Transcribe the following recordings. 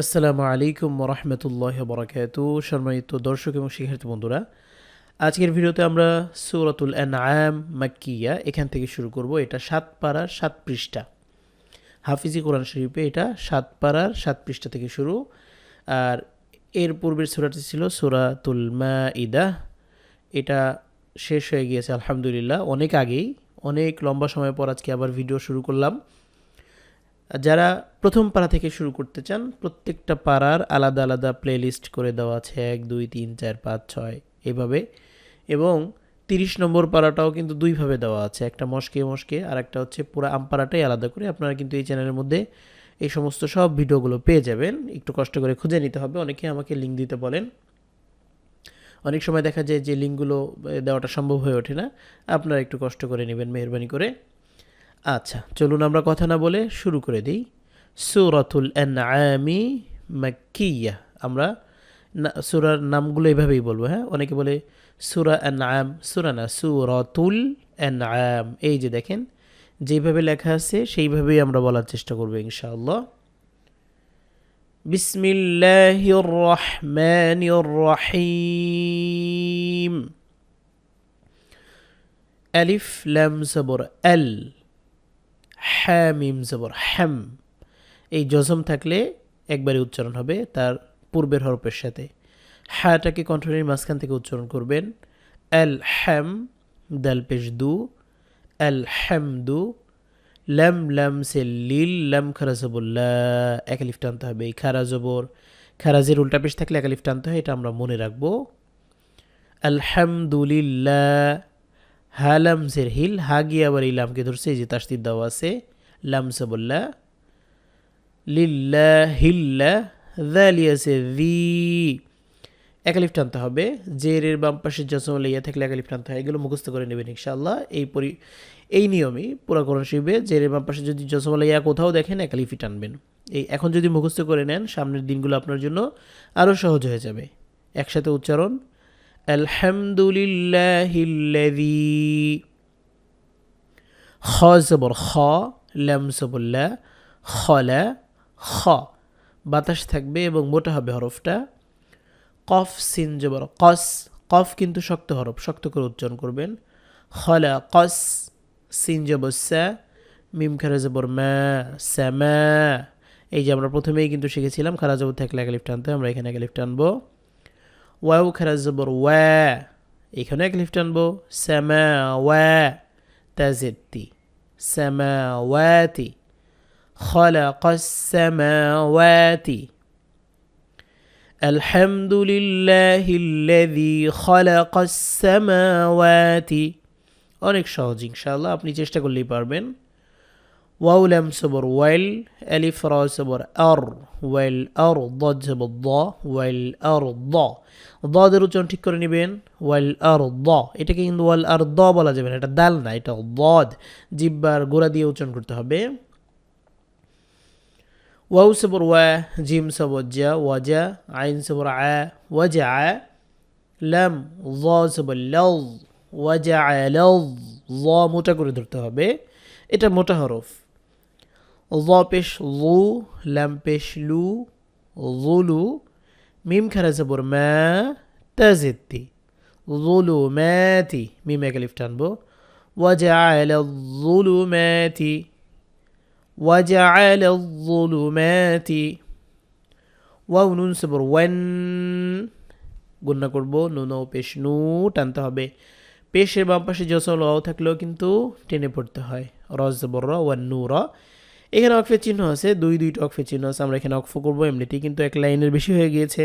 আসসালামু আলাইকুম রহমতুল্লাহ বরাকাত সম্মানিত দর্শক এবং শিক্ষার্থী বন্ধুরা, আজকের ভিডিওতে আমরা সৌরাতুল আম মাক্কিয়া, এখান থেকে শুরু করব। এটা সাত পাড়ার সাত পৃষ্ঠা। হাফিজি কোরআন শরীফে এটা সাত পাড়ার সাত পৃষ্ঠা থেকে শুরু। আর এর পূর্বের সুরাটি ছিল সুরাতুল মা ইদা এটা শেষ হয়ে গিয়েছে, আলহামদুলিল্লাহ। অনেক আগেই, অনেক লম্বা সময় পর আজকে আবার ভিডিও শুরু করলাম। যারা প্রথম পাড়া থেকে শুরু করতে চান, প্রত্যেকটা পাড়ার আলাদা আলাদা প্লেলিস্ট করে দেওয়া আছে, এক, দুই, তিন, চার, পাঁচ, ছয়, এভাবে। এবং তিরিশ নম্বর পাড়াটাও কিন্তু দুইভাবে দেওয়া আছে, একটা মস্কে মস্কে আর একটা হচ্ছে পুরো আমপাড়াটাই আলাদা করে। আপনারা কিন্তু এই চ্যানেলের মধ্যে এই সমস্ত সব ভিডিওগুলো পেয়ে যাবেন। একটু কষ্ট করে খুঁজে নিতে হবে, অনেকে আমাকে লিঙ্ক দিতে বলেন। অনেক সময় দেখা যায় যে লিঙ্কগুলো দেওয়াটা সম্ভব হয়ে ওঠে না। আপনারা একটু কষ্ট করে নেবেন, মেহরবানি করে। আচ্ছা চলুন আমরা কথা না বলে শুরু করে দিই। সুরাতুল আনআমি মাক্কিয়া। আমরা সুরার নামগুলো এভাবেই বলব হ্যাঁ? অনেকে বলে সুরা আনআম, সুরা না, সুরাতুল আনআম। এই যে দেখেন, যেভাবে লেখা আছে, সেইভাবেই আমরা বলার চেষ্টা করব, ইনশাআল্লাহ। বিসমিল্লাহির রহমানির রহিম। আলিফ লাম জবর হ্যামিম জবর, হ্যাম। এই জজম থাকলে একবারে উচ্চারণ হবে তার পূর্বের হরফের সাথে। হ্যাটাকে কণ্ঠনের মাঝখান থেকে উচ্চারণ করবেন। এল হ্যাম, দাল পেশ দু। এল হ্যাম দু। ল্যাম ল্যাম সে লিল, ল্যাম খারা জবল্লা একালিফ টানতে হবে এই খারা জবর। খারাজের উল্টা পেশ থাকলে একালিফ টানতে হয়, এটা আমরা মনে রাখব। আলহামদুলিল্লাহ হালাম জের হিল হা গিয়ে আবার লামকে ধরছে যে তাস্তির দেওয়া আছে, লাম সাবল্লা লিল্লা হিল্লা আছে দি একালিফ টানতে হবে জের এর বাম পাশে জসমল ইয়া থাকলে একালিফ টানতে হয়, এগুলো মুখস্থ করে নেবেন ইনশাআল্লাহ। এই পরি এই নিয়মই পুরা করণ শিবে জের এর বাম পাশে যদি জসমল ইয়া কোথাও দেখেন একালিফই টানবেন। এই এখন যদি মুখস্থ করে নেন, সামনের দিনগুলো আপনার জন্য আরও সহজ হয়ে যাবে। একসাথে উচ্চারণ الحمد لله الذي খ জবর খ ল্যাম জবল্লা খলা খ বাতাস থাকবে এবং মোটা হবে হরফটা কফ সিন জবর কস কফ কিন্তু শক্ত হরফ শক্ত করে উচ্চারণ করবেন খলা কস সিন জবর সা মিম খারা জবর মা স্যামা এই যে আমরা প্রথমেই কিন্তু শিখেছিলাম খারা জবর থাকলে এক লিফট টানতে আমরা এখানে এক লিফট টানবো ওয়াও খারা জবর ওয়া এখানে এক লিফট আনবো শ্যামা ওয়া তাজেত্তি শ্যামা ওয়াতি خلق السماوات الحمد لله الذي خلق السماوات অনেক সহজ ইনশাআল্লাহ আপনি চেষ্টা করলেই পারবেন ওয়াউ ল্যাম সবর ওয়াইল অ্যালিফ র সবর আর ওয়াইল আর দ সবর দ ওয়াইল আর দ দদের উচ্চারণ ঠিক করে নেবেন। ওয়াইল আর দ এটাকে কিন্তু ওয়াল আর দ বলা যাবে না। এটা দাল না, এটা দদ জিব্বার গোড়া দিয়ে উচ্চারণ করতে হবে। ওয়াউ সবর ওয়া জিম সবর জা ওয়াজা আইন সবর আ ওয়াজা আ লাম জ সবর ওয়া ওয়াজা আ লজ ল মোটা করে ধরতে হবে। এটা মোটা হরফ। জ পেশ লু ল্যাম পেশ লু জুলু মিম খারা জবর মা তাজিদ্দি জুলুমাতি মিম এক লিফট আনবো وجعل الظلمات وجعل الظلمات ওয়াও নুন সবর ওয়ান গুন্না করবো নুন পেশ নু টানতে হবে পেশের বাম পাশে জসল ওয়াও থাকলেও কিন্তু টেনে পড়তে হয় রজ জবর র ওয়ান নু র এখানে অকফের চিহ্ন আছে, দুই, দুইটা অকফের চিহ্ন আছে, আমরা এখানে অক্ফ করব এমনিতেই কিন্তু এক লাইনের বেশি হয়ে গিয়েছে।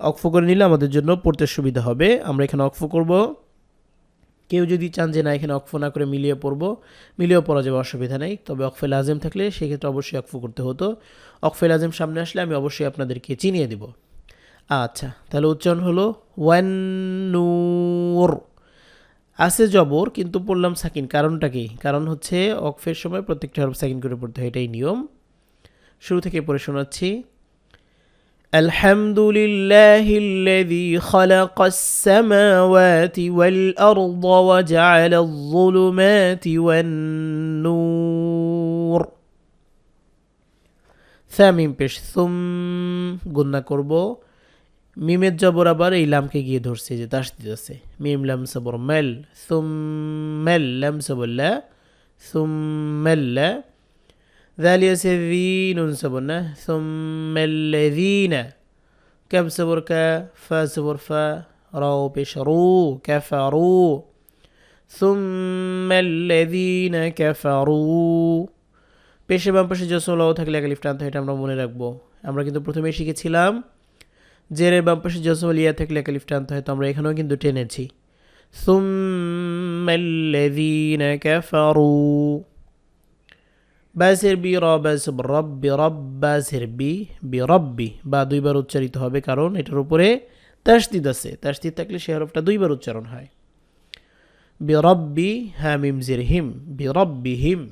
অক্ফ করে নিলে আমাদের জন্য পড়তে সুবিধা হবে। আমরা এখানে অক্ফ করব। কেউ যদি চান যে না, এখানে অক্ফ না করে মিলিয়ে পড়ব, মিলিয়েও পড়া যাবে, অসুবিধা নেই। তবে অকফেল আজম থাকলে সেক্ষেত্রে অবশ্যই অক্ফ করতে হতো। অকফেল আজম সামনে আসলে আমি অবশ্যই আপনাদেরকে চিনিয়ে দেব। আচ্ছা তাহলে উচ্চারণ হলো ওয়ান নূর। আছে জবর কিন্তু পড়লাম সাকিন কারণটা কি কারণ হচ্ছে অকফের সময় প্রত্যেকটা হরফ সাকিন করে পড়তে হয় এটাই নিয়ম শুরু থেকে পড়ে শোনাচ্ছি الحمد لله الذي خلق السماوات والأرض وجعل الظلمات والنور স্যা মিম পেশ সুম গুন্না করব মিমের জবর আবার এই লামকে গিয়ে ধরছে যে তাস দিতেছে মিম লাম সবর মেল সুম মেল লাম সবল্লা সুম মেল্লা ذالي سذين سبنا ثم الذين كم سبر كا فا سبر فا راو بشرو كفروا ثم الذين كفروا পেশে বাম পাশে জসলাও থাকলে এক লিফট আনতে হয়, এটা আমরা মনে রাখবো আমরা কিন্তু প্রথমে শিখেছিলাম জেরের বাম পাশে জজমাল ইয়া থাকলে একালিফ টানতে হয়, তো আমরা এখানেও কিন্তু টেনেছি। কাফারু। বাসের বি রবাস রব্বি রব্বাসের বি বি বা দুইবার উচ্চারিত হবে কারণ এটার উপরে তাসদিদ আছে। তাসদিদ থাকলে সে হরফটা দুইবার উচ্চারণ হয়। বি রব্বি হামিম জির হিম বি হিম।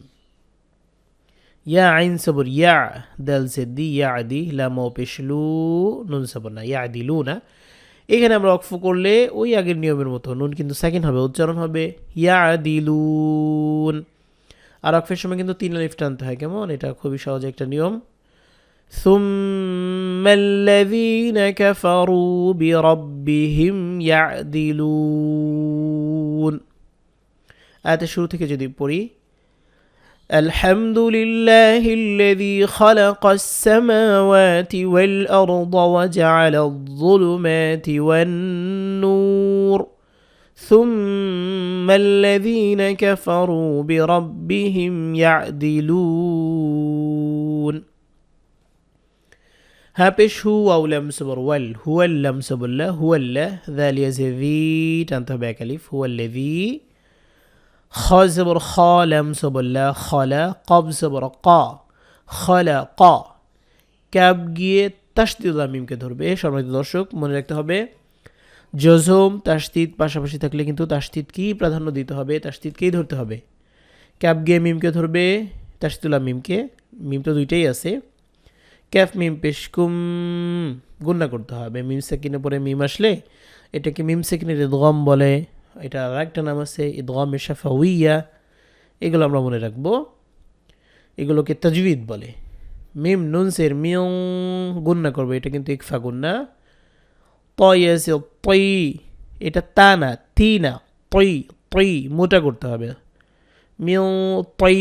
ইয়া আইন সবর ইয়া দাল সেদ্দি ইয়া আদি লামো পেশলু নুন সবর না ইয়া আদি লু না এখানে আমরা অক্ফ করলে ওই আগের নিয়মের মতো নুন কিন্তু সেকেন্ড হবে উচ্চারণ হবে ইয়া দিলুন আর অক্ফের সময় কিন্তু তিন লিফট টানতে হয় কেমন এটা খুবই সহজ একটা নিয়ম ثم الذين كفروا بربهم يعدلون আয়াতে শুরু থেকে যদি পড়ি الحمد لله الذي خلق السماوات والأرض وجعل الظلمات والنور ثم الذين كفروا بربهم يعدلون. هابش هو أو لم صبر وال هو اللم صبر الله هو الله ذا الذي تنتبه كلف هو الذي خا زبر خا لم صبر الله خلا قب صبر قا خلا قا ক্যাব গিয়ে তাসদিদ মিমকে ধরবে সম্মানিত দর্শক মনে রাখতে হবে জজম তাস্তিদ পাশাপাশি থাকলে কিন্তু তাস্তিদকেই প্রাধান্য দিতে হবে তাস্তিদকেই ধরতে হবে ক্যাব গিয়ে মিমকে ধরবে তাস্তুলা মিমকে মিম তো দুইটাই আছে ক্যাফ মিম পেশকুম গুন্না করতে হবে মিম সেকিনের পরে মিম আসলে এটাকে মিম সেকিনের ঈদগম বলে এটা আর একটা নাম আছে ঈদগম এশাফা উইয়া এগুলো আমরা মনে রাখব। এগুলোকে তাজবিদ বলে। মিম নুনসের মিউ গুন্না করবে। এটা কিন্তু ইকফা গুন্না তয় আছে তই এটা তা না, তি না তই তই মোটা করতে হবে। মিউ তই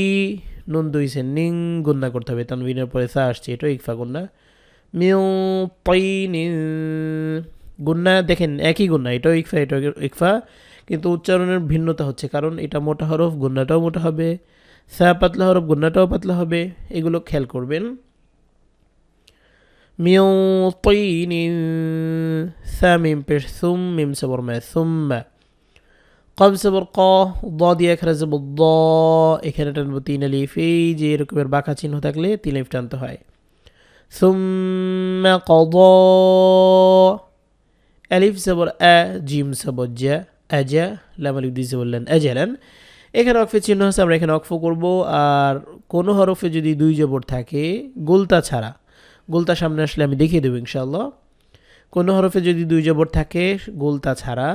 নুন দুইছে নিং গুন্না করতে হবে। তানবিনের পরে সা আসছে এটা ইকফা গুন্না মিউ তই নি গুন্না দেখেন, একই গুন্না এটাও ইকফা এটাও ইকফা। কিন্তু উচ্চারণের ভিন্নতা হচ্ছে, কারণ এটা মোটা হরফ গুন্নাটাও মোটা হবে স্যা পাতলা হরফ গুন্নাটাও পাতলা হবে, এগুলো খেয়াল করবেন। মিউ তৈন সা মিম পেশ, সুম মিম সবর মায় সুম্মা কব সবর ক, দ দিয়ে এখানে যাব দ, এখানে টানবো তিন আলিফ, এই যে এরকমের বাঁকা চিহ্ন থাকলে তিন আলিফ টানতে হয়। সুম্মা কদ আলিফ সবর আ জিম সবর জ্যা আজা লাম আলিফ দিয়ে বললেন আজালান এখানে অক্ফের চিহ্ন আছে আমরা এখানে অক্ফ করব, আর কোনো হরফে যদি দুই জবর থাকে, গোলতা ছাড়া, গোলতা সামনে আসলে আমি দেখিয়ে দেবো ইনশাল্লাহ কোনো হরফে যদি দুই জবর থাকে, গোলতা ছাড়া,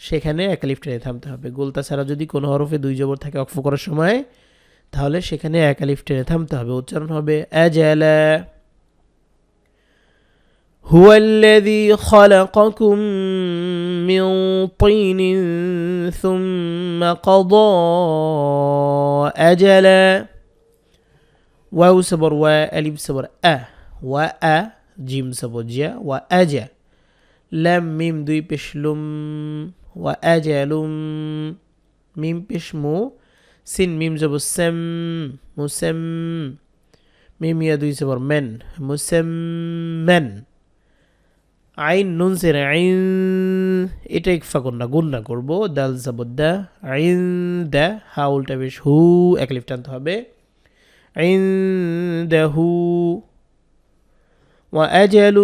সেখানে এক লিফ টেনে থামতে হবে। গোলতা ছাড়া যদি কোনো হরফে দুই জবর থাকে অক্ফ করার সময়, তাহলে সেখানে এক লিফ টেনে থামতে হবে। উচ্চারণ হবে অ্যাজেলা هو الذي خلقكم من طين ثم قضى أجلا. واو سبر وألف سبر أ و أ جيم سبر جا وأجا لم ميم دوي بشلم أجل ميم بشمو سين ميم جبو سم مسم. ميم يا سبر من مسم من আইন নুন সের আইন এটা ইকফা কন্যা গুন্না করবো দাল জাবদ্দা আইন দা হা উল্টা বেশ হু এক লিফট আনতে হবে আইন দা হু وأجل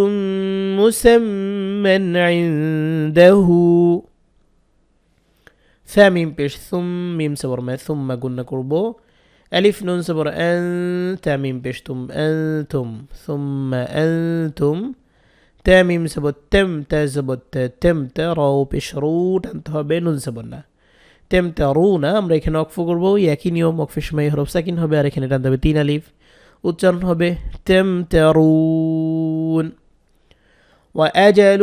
مسمى عنده ثامين بيش ثم ميم سبر ما ثم قلنا كربو ألف نون سبر أن تاميم بيش ثم أنتم ثم أنتم تاميم سبر تم تزبر تم تراو بيش رو টানতে হবে নুন সাবর না তেম তেরো না আমরা এখানে অক্ফ করবো একই নিয়ম অক্ফের সময় হরফ সাকিন হবে আর এখানে টানতে হবে তিন আলিফ উচ্চারণ হবে তেম তেরুন وأجل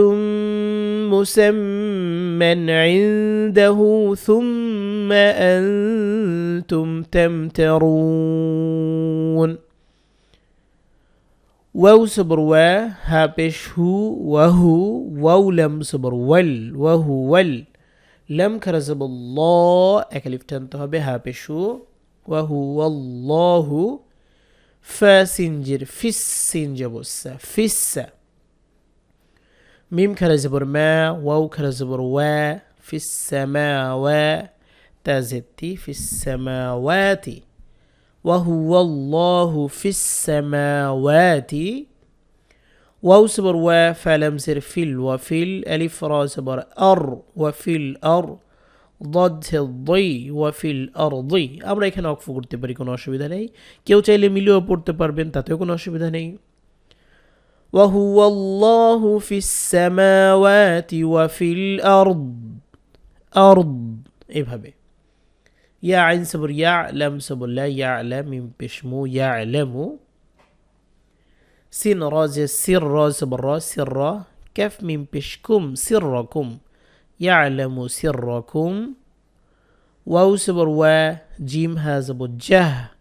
مسمى عنده ثم أنتم تمترون واو صبر و ها پیش هو وهو واو لم صبر ول وهو ول. لم كرزب الله أكلف تنتهى আলিফ টানতে হবে হা পেশ হু ওয়াহু আল্লাহু ফা সিনজির ফিস সিন জবসা ميم كرا ما واو كرا زبر في السماوات في السماوات وهو الله في السماوات واو صبر و فلم زر في ال وفي الألف را صبر أر وفي الأر ضد الضي وفي الأرض আমরা এখানে অক্ফ করতে পারি কোনো অসুবিধা নেই কেউ চাইলে মিলিয়েও পড়তে পারবেন তাতেও কোনো অসুবিধা নেই وهو الله في السماوات وفي الأرض أرض এভাবে يا عين سبر يعلم سبر لا يعلم بشمو يعلم. سين راز سر سبر سر كف من بشكم سركم يعلم سركم واو سبر و جيم هذا جه.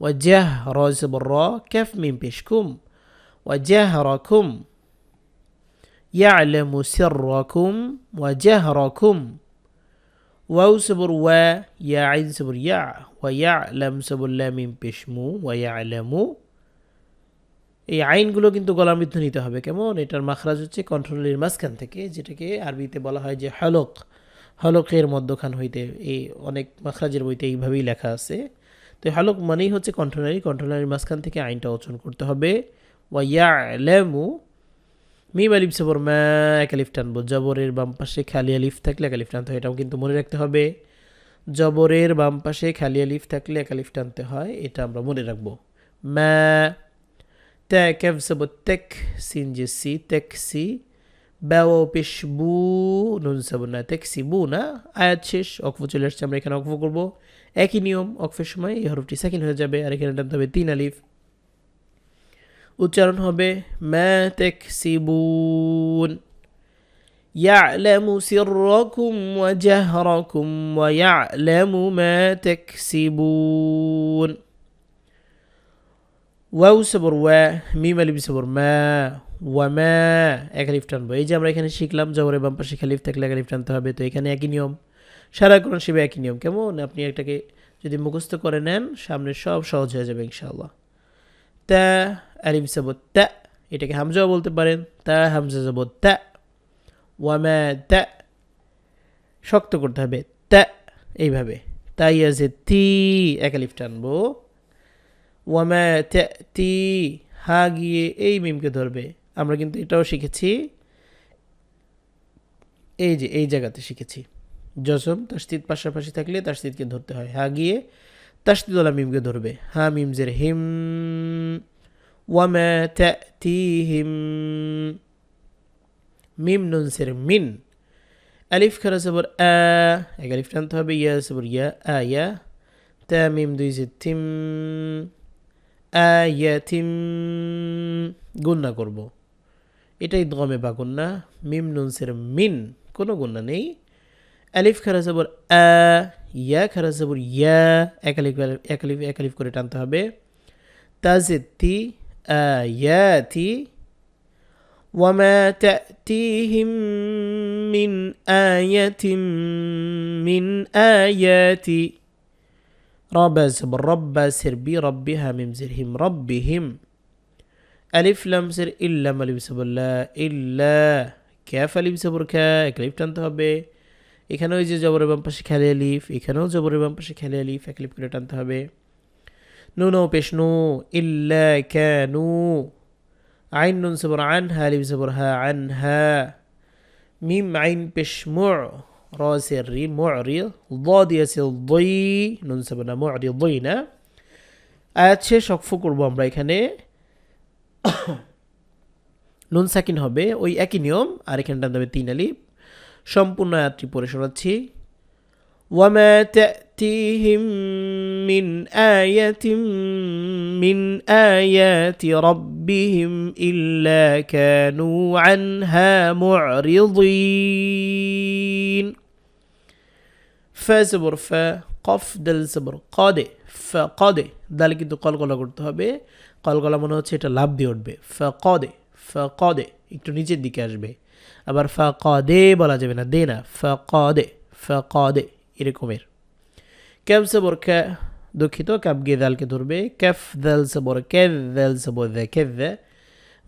وجه راز برا كف من بشكم. وجهركم يعلم سركم وجهركم ওয়াউ সবর ওয়া ইয়া আইন সবর ইয়া ওয়া ইয়া আলাম সবুল্লাহ মিম পেশমু ওয়া ইয়া এই আইনগুলো কিন্তু গলামৃদ্ধ নিতে হবে। কেমন? এটার মাখরাজ হচ্ছে কন্ট্রোলের মাঝখান থেকে, যেটাকে আরবিতে বলা হয় যে হলক। হলকের মধ্যখান হইতে এই অনেক মাখরাজের বইতে এইভাবেই লেখা আছে। তো হলক মানেই হচ্ছে কন্ট্রোলারি। কন্ট্রোলারির মাঝখান থেকে আইনটা অর্জন করতে হবে। ওয়া ইয়া লেমু মিম আলিফ সবর মা এক আলিফ টানবো জবরের বাম পাশে খালি আলিফ থাকলে এক আলিফ টানতে হয় এটাও কিন্তু মনে রাখতে হবে জবরের বাম পাশে খালি আলিফ থাকলে এক আলিফ টানতে হয় এটা আমরা মনে রাখব মা তা ক্যাফ সবর তেক সিন যে সি তেক সি ব্যাও পেশ বু নুন সাবর না তেক সি বু না আয়াত শেষ অক্ফ চলে আসছে আমরা এখানে অক্ফ করব একই নিয়ম অক্ফের সময় এই হরফটি সেকেন্ড হয়ে যাবে আর এখানে টানতে হবে তিন আলিফ উচ্চারণ হবে মা তেকসিবুন يعلم سركم وجهركم ويعلم ما تكسبون ওয়াও সবর ওয়া মিম আলিফ সবর মা ওয়ামা এক আলিফ টানবো এই যে আমরা এখানে শিখলাম জবরের বাম পাশে খালিফ থাকলে এক আলিফ টানতে হবে তো এখানে একই নিয়ম সারা কোরআন শিবে একই নিয়ম কেমন আপনি এটাকে যদি মুখস্থ করে নেন সামনে সব সহজ হয়ে যাবে ইনশাআল্লাহ তা, আলিফ সাবত তা, এটাকে হামজাও বলতে পারেন, তা, হামজা যাবত তা, ওয়ামা তা, শক্ত করতে হবে, তা, এইভাবে, তাই আছে তি, এক আলিফ টানবো, ওয়ামা ত্যা তি, হা গিয়ে এই মিমকে ধরবে, আমরা কিন্তু এটাও শিখেছি, এই যে, এই জায়গাতে শিখেছি, জসম, তাস্তিদ পাশাপাশি থাকলে তাস্তিদকে ধরতে হয়, হা গিয়ে তাস্তিদওয়ালা মিমকে ধরবে। হা মিমজের হিম ওয়ামা তাতিহিম মিম নুনসের মিন। আলিফ খারা সবর আ, এক আলিফ টানতে হবে, ইয়া সবর ইয়া আয়া তা, মিম দুই যে তিম আয়াতিম গুন্না করব। এটাই দমে বা গুন্না মিম নুনসের মিন, কোনো গুন্না নেই। আলিফ খারা সবর আ ইয়া খারা সবর ইয়া এক আলিফ এক আলিফ এক আলিফ করে টানতে হবে তাজেতি আয়াতি وما تأتيهم من آية من آيات رب زبر رب سر بي ربها ميم زرهم ربهم ألف لم سر إلا ما لم سبر لا إلا كاف ألف سبر كا একালিফ টানতে এখানে ওই যে জবরের বাম পাশে খেলে লিফ, এখানেও জবরের বাম পাশে খেলে আলিফ এক লিফ করে টানতে হবে। নো নো, পেশ, নো, ইল্লা কেনু আইন নুন সবর আন হা আলিফ সবর হা, আন হা। মিম আইন পেশ মো রসের রি, মো রি, ল দিয়েছে দই নুন সবর না, মো রি দই না। আয়াত শেষ অক্ষ করব আমরা এখানে। নুন সাকিন হবে, ওই একই নিয়ম, আর এখানে টানতে হবে তিন আলিফ। সম্পূর্ণ আয়াতটি পড়ে শোনাচ্ছি وما تأتيهم من آية من آيات ربهم إلا كانوا عنها معرضين فزبر ف قف دل زبر قاد فقاد দালে কিন্তু কলকলা করতে হবে কলকলা মনে হচ্ছে এটা লাভ দিয়ে উঠবে ফকদে ফকদে একটু নিচের দিকে আসবে আবার ফকদে বলা যাবে না দে না ফকদে ফকদে এরকমের ক্যাব সবর ক্যা দুঃখিত ক্যাব গিয়ে দালকে ধরবে ক্যাফ দাল সবর ক্যাভ দাল সবর দে ক্যাভ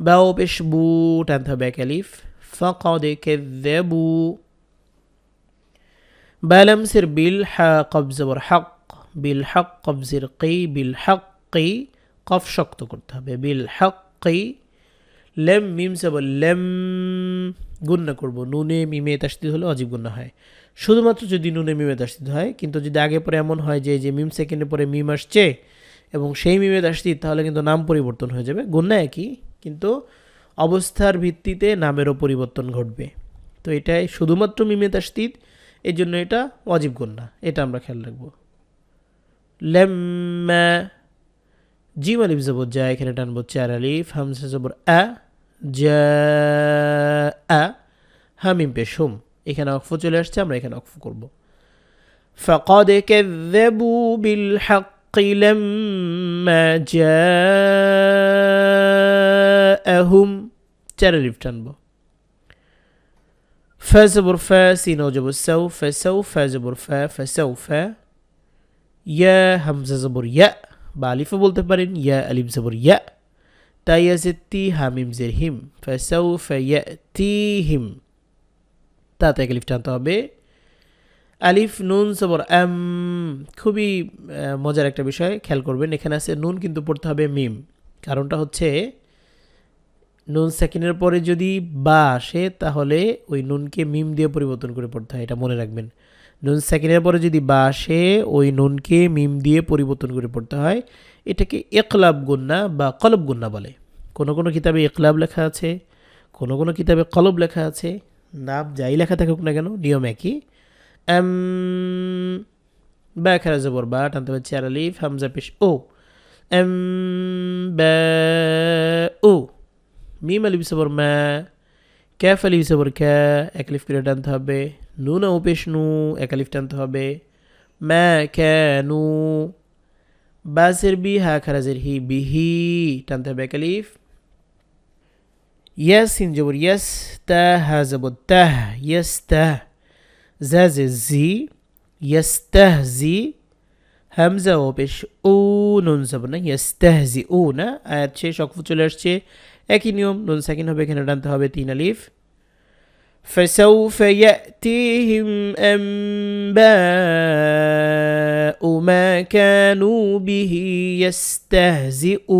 বাও পেশ বু টানতে হবে এক আলিফ ফকদে ক্যাবু بالم سر بالحق قبز حق بالحق قبز قي بالحق কফ শক্ত করতে হবে বিল হাক্কি লেম মিম সে লেম গুন্না করব। নুনে মিমে তাস্তিদ হলে অজীব গুন্না হয়। শুধুমাত্র যদি নুনে মিমে তাস্তিদ হয়, কিন্তু যদি আগে পরে এমন হয় যে যে মিম সেকেন্ডে পরে মিম আসছে এবং সেই মিমে তাস্তিদ, তাহলে কিন্তু নাম পরিবর্তন হয়ে যাবে। গুন্না একই, কিন্তু অবস্থার ভিত্তিতে নামেরও পরিবর্তন ঘটবে। তো এটাই শুধুমাত্র মিমে তাস্তিদ এই জন্য এটা অজীব গুন্না এটা আমরা খেয়াল রাখব। লেম্মা জিম আলিফ জবর যা এখানে টানবো চার আলিফ হামসা জবর আ যা আ হামিম পেশ হুম এখানে অক্ফ চলে আসছে আমরা এখানে অক্ফ করব فقد كذبوا بالحق لما جاءهم চার আলিফ টানবো فا زبر فا سين وجب السوف فسوف زبر فا فسوف يا همزة زبر يأ বা আলিফও বলতে পারেন, ইয়া আলিফ জবর, ইয়া। তাই আছে তি হামিম জের হিম ফ্যাসাউ ফ্যা তি হিম তাতে আলিফ টানতে হবে। আলিফ নুন সবর এম খুবই মজার একটা বিষয়, খেয়াল করবেন, এখানে আছে নুন কিন্তু পড়তে হবে মিম। কারণটা হচ্ছে, নুন সেকেন্ডের পরে যদি বা আসে, তাহলে ওই নুনকে মিম দিয়ে পরিবর্তন করে পড়তে হয়, এটা মনে রাখবেন। নুন সেকেন্ডের পরে যদি বা আসে ওই নুনকে মিম দিয়ে পরিবর্তন করে পড়তে হয়, এটাকে একলাব গুন্না বা কলব গুন্না বলে। কোনো কোনো কিতাবে একলাব লেখা আছে, কোনো কোনো কিতাবে কলব লেখা আছে, নাম যাই লেখা থাকুক না কেন, নিয়ম একই। এম বা খেলা জবর বা, টানতে হবে চেয়ার আলিফ, হামজা পেশ ও। এম, ব্যা ও। মিম আলিফ সবর ম্যা ক্যাফ আলিফ সবর ক্যা, এক আলিফ করে টানতে হবে। নুন ও পেশ নু এক আলিফ টানতে হবে ম্যা ক্যানু বাসের বি হা খারাজের হি বিহি টানতে হবে এক আলিফ ইয়াস ইন জবর ইয়াস তা হা জবর তাহ ইয়াস তাহ জাজে জি ইয়াস তাহ জি, হামজা ও পেশ ও নুন যাব না, ইয়াস তাহ জি ও না। আয়াত শেষ, অক্ফ চলে আসছে। একই নিয়ম, নুন সেকেন্ড হবে, এখানে টানতে হবে তিন আলিফ। فسوف يأتيهم أنباء ما كانوا به يستهزئون.